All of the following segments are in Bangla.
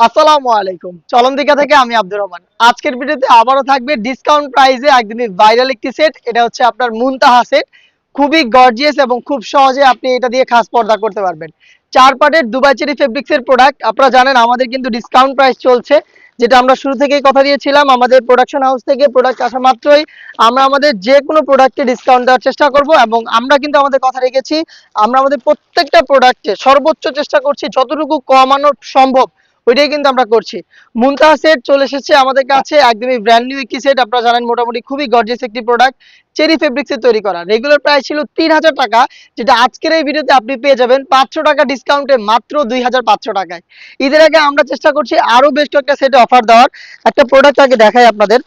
আসসালামু আলাইকুম। চলন দিকা থেকে আমি আব্দুর রহমান। আজকের ভিডিওতে আবারও থাকবে ডিসকাউন্ট প্রাইসে একদমই ভাইরাল একটি সেট এটা হচ্ছে আপনার মুনতাহা সেট খুবই গর্জিয়াস এবং খুব সহজে আপনি এটা দিয়ে খাস পর্দা করতে পারবেন। চার পার্টের দুবাই চেরি ফেব্রিক্সের প্রোডাক্ট আপনারা জানেন আমাদের কিন্তু ডিসকাউন্ট প্রাইস চলছে। যেটা আমরা শুরু থেকেই কথা দিয়েছিলাম, আমাদের প্রোডাকশন হাউস থেকে প্রোডাক্ট আসা মাত্রই। আমরা আমাদের যে কোনো প্রোডাক্টে ডিসকাউন্ট দেওয়ার চেষ্টা করব এবং আমরা কিন্তু আমাদের কথা রেখেছি, আমরা আমাদের প্রত্যেকটা প্রোডাক্টে সর্বোচ্চ চেষ্টা করছি যতটুকু কমানো সম্ভব ওইটাই কিন্তু আমরা করছি। মুনতাহা সেট চলে এসেছে আমাদের কাছে, একদমই ব্র্যান্ড নিউ একটি সেট আপনারা জানেন মোটামুটি খুবই গর্জিয়াস একটি প্রোডাক্ট চেরি ফেব্রিক্সে তৈরি করা। রেগুলার প্রাইস ছিল তিন হাজার টাকা, যেটা আজকের এই ভিডিওতে আপনি পেয়ে যাবেন পাঁচশো টাকা ডিসকাউন্টে মাত্র দুই হাজার পাঁচশো টাকায়। ঈদের আগে আমরা চেষ্টা করছি আরও বেশ কয়েকটা সেটে অফার দেওয়ার। একটা প্রোডাক্ট আগে দেখাই আপনাদের।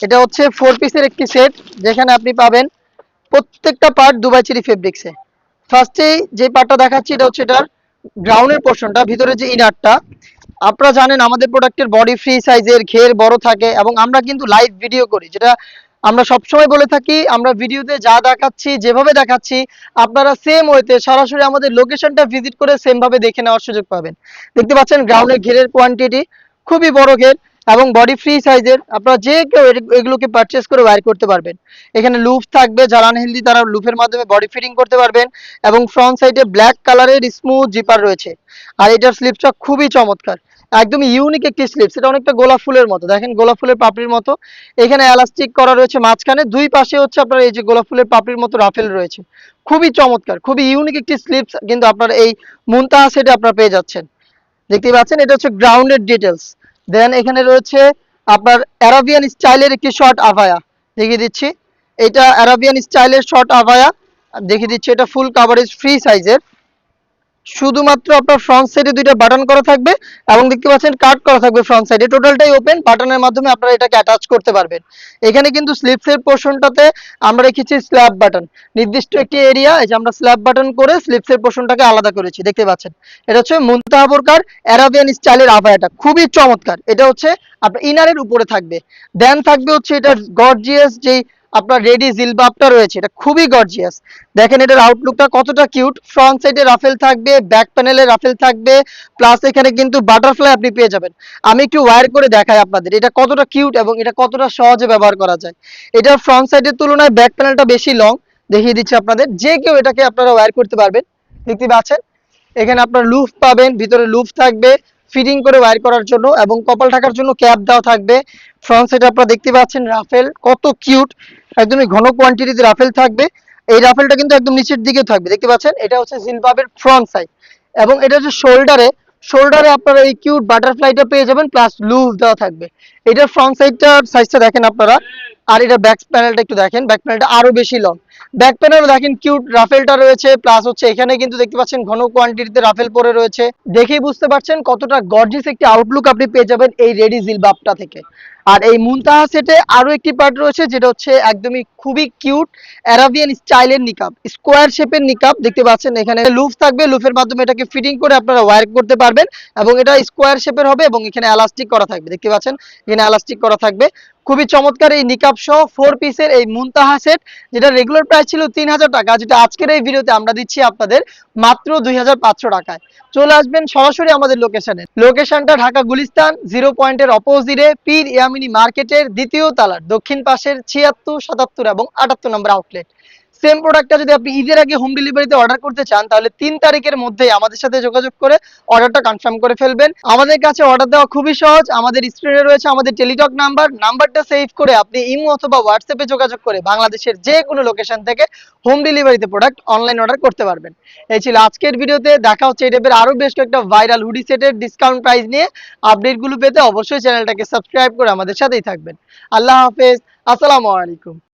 এটা হচ্ছে ফোর পিসের একটি সেট যেখানে আপনি পাবেন প্রত্যেকটা পার্ট দুবাই চেরি ফেব্রিক্সে ফার্স্টেই যে পার্টটা দেখাচ্ছি, এটা হচ্ছে এটার গ্রাউন্ডের পোর্শনটা ভিতরে যে ইনারটা আপনারা জানেন আমাদের প্রোডাক্টের বডি ফ্রি সাইজের ঘের বড় থাকে এবং আমরা কিন্তু লাইভ ভিডিও করি, যেটা আমরা সবসময় বলে থাকি, আমরা ভিডিওতে যা দেখাচ্ছি, যেভাবে দেখাচ্ছি, আপনারা সেম ওয়েতে সরাসরি আমাদের লোকেশনটা ভিজিট করে সেমভাবে দেখে নেওয়ার সুযোগ পাবেন। দেখতে পাচ্ছেন গ্রাউন্ডের ঘেরের কোয়ান্টিটি খুবই বড় ঘের। এবং বডি ফ্রি সাইজের আপনারা যে কেউ এগুলোকে পারচেস করে ওয়্যার করতে পারবেন। এখানে লুপ থাকবে যারা আনহেলদি তারা লুপের মাধ্যমে বডি ফিটিং করতে পারবেন এবং ফ্রন্ট সাইডে ব্ল্যাক কালারের স্মুথ জিপার রয়েছে। আর এটার স্লিপসটা খুবই চমৎকার। একদম ইউনিক একটি স্লিপস এটা অনেকটা গোলাপ ফুলের মতো। দেখেন গোলাপ ফুলের পাপড়ির মতো। এখানে এলাস্টিক করা রয়েছে মাঝখানে, দুই পাশে হচ্ছে আপনার এই যে গোলাপ ফুলের পাপড়ির মতো রাফেল রয়েছে। খুবই চমৎকার, খুবই ইউনিক একটি স্লিপস কিন্তু আপনার এই মুনতাহা সেটে আপনারা পেয়ে যাচ্ছেন। দেখতেই পাচ্ছেন, এটা হচ্ছে গ্রাউন্ডেড ডিটেলস দেন এখানে রয়েছে আপনার অ্যারাবিয়ান স্টাইলের একটি শর্ট আভায়া। দেখিয়ে দিচ্ছি। এটা অ্যারাবিয়ান স্টাইলের শর্ট আভায়া। দেখিয়ে দিচ্ছি, এটা ফুল কাভারেজ ফ্রি সাইজের শুধুমাত্র আপনার ফ্রন্ট সাইডে দুইটা বাটন করা থাকবে এবং দেখতে পাচ্ছেন কাট করা থাকবে ফ্রন্ট সাইডে টোটালটাই ওপেন বাটনের মাধ্যমে আপনারা এটাকে অ্যাটাচ করতে পারবেন। এখানে কিন্তু স্লিপসের পোর্শনটাতে আমরা রেখেছি স্ল্যাব বাটন নির্দিষ্ট একটি এরিয়া এই যে আমরা স্ল্যাব বাটন করে স্লিপসের পোর্শনটাকে আলাদা করেছি, দেখতে পাচ্ছেন। এটা হচ্ছে মুনতাহা বোরকার অ্যারাবিয়ান স্টাইলের আভায়াটা। খুবই চমৎকার। এটা হচ্ছে আপনার ইনারের উপরে থাকবে। দেন থাকবে হচ্ছে এটা গর্জিয়াস যেই আপনার রেডি জিলবাবটা রয়েছে, এটা খুবই গর্জিয়াস দেখেন এটার আউটলুকটা কতটা কিউট ফ্রন্ট সাইডে রাফেল থাকবে ব্যাক প্যানেলে রাফেল থাকবে প্লাস এখানে কিন্তু বাটারফ্লাই আপনি পেয়ে যাবেন। আমি একটু ওয়্যার করে দেখাই আপনাদের, এটা কতটা কিউট এবং এটা কতটা সহজে ব্যবহার করা যায়। এটার ফ্রন্ট সাইডের তুলনায় ব্যাক প্যানেলটা বেশি লং দেখিয়ে দিচ্ছি আপনাদের। যে কেউ এটাকে আপনারা ওয়্যার করতে পারবেন, দেখতে পাচ্ছেন? এখানে আপনার লুফ পাবেন, ভিতরে লুফ থাকবে ফিটিং করে ওয়ার করার জন্য এবং কপাল ঢাকার জন্য ক্যাপ দেওয়া থাকবে। ফ্রন্ট সাইড আপনারা দেখতে পাচ্ছেন রাফেল, কত কিউট, একদমই ঘন কোয়ান্টিটিতে রাফেল থাকবে। এই রাফেলটা কিন্তু একদম নিচের দিকে থাকবে, দেখতে পাচ্ছেন? এটা হচ্ছে জিলবাবের ফ্রন্ট সাইড। এবং এটা হচ্ছে শোল্ডারে শোল্ডারে আপনারা এই কিউট বাটারফ্লাইটা পেয়ে যাবেন প্লাস লুভ দেওয়া থাকবে। এটার ফ্রন্ট সাইডটার সাইজটা দেখেন আপনারা, আর এটা ব্যাক প্যানেলটা একটু দেখেন ব্যাক প্যানেলটা আরও বেশি লং ব্যাক প্যানেল দেখেন কিউট রাফেলটা রয়েছে প্লাস হচ্ছে এখানে কিন্তু দেখতে পাচ্ছেন ঘন কোয়ান্টিটিতে রাফেল পরে রয়েছে। দেখেই বুঝতে পারছেন কতটা গর্জিয়াস একটি আউটলুক আপনি পেয়ে যাবেন এই রেডি জিলবাবটা থেকে। আর এই মুনতাহা সেটে আরও একটি পার্ট রয়েছে, যেটা হচ্ছে একদমই খুবই কিউট অ্যারাবিয়ান স্টাইলের নিকাব স্কোয়ার শেপের নিকাব দেখতে পাচ্ছেন এখানে লুফ থাকবে লুফের মাধ্যমে এটাকে ফিটিং করে আপনারা ওয়ার করতে পারবেন এবং এটা স্কোয়ার শেপের হবে এবং এখানে এলাস্টিক করা থাকবে, দেখতে পাচ্ছেন? এখানে এলাস্টিক করা থাকবে। খুবই চমৎকার এই নিকাপ সহ ফোর পিসের এই মুনতাহা সেট যেটা রেগুলার প্রাইস ছিল তিন হাজার টাকা, যেটা আজকের এই ভিডিওতে আমরা দিচ্ছি আপনাদের মাত্র দুই হাজার পাঁচশো টাকায়। চলে আসবেন সরাসরি আমাদের লোকেশনে লোকেশনটা ঢাকা গুলিস্তান জিরো পয়েন্টের অপোজিটে পীর ইয়ামিনী মার্কেটের দ্বিতীয় তালার, দক্ষিণ পাশের ছিয়াত্তর, সাতাত্তর এবং আটাত্তর নম্বর আউটলেট সেম প্রোডাক্টটা যদি আপনি ঈদের আগে হোম ডেলিভারিতে অর্ডার করতে চান, তাহলে তিন তারিখের মধ্যেই আমাদের সাথে যোগাযোগ করে অর্ডারটা কনফার্ম করে ফেলবেন। আমাদের কাছে অর্ডার দেওয়া খুবই সহজ। আমাদের স্ক্রিনে রয়েছে আমাদের টেলিটক নাম্বার নাম্বারটা সেভ করে আপনি ইমো অথবা হোয়াটসঅ্যাপে যোগাযোগ করে বাংলাদেশের যে কোনো লোকেশন থেকে হোম ডেলিভারিতে প্রোডাক্ট অনলাইন অর্ডার করতে পারবেন। এই ছিল আজকের ভিডিওতে। দেখা হচ্ছে এই টাইপের আরও বেশ কয়েকটা ভাইরাল হুডি সেটের ডিসকাউন্ট প্রাইস নিয়ে। আপডেটগুলো পেতে অবশ্যই চ্যানেলটাকে সাবস্ক্রাইব করে আমাদের সাথেই থাকবেন। আল্লাহ হাফেজ। আসসালামু আলাইকুম।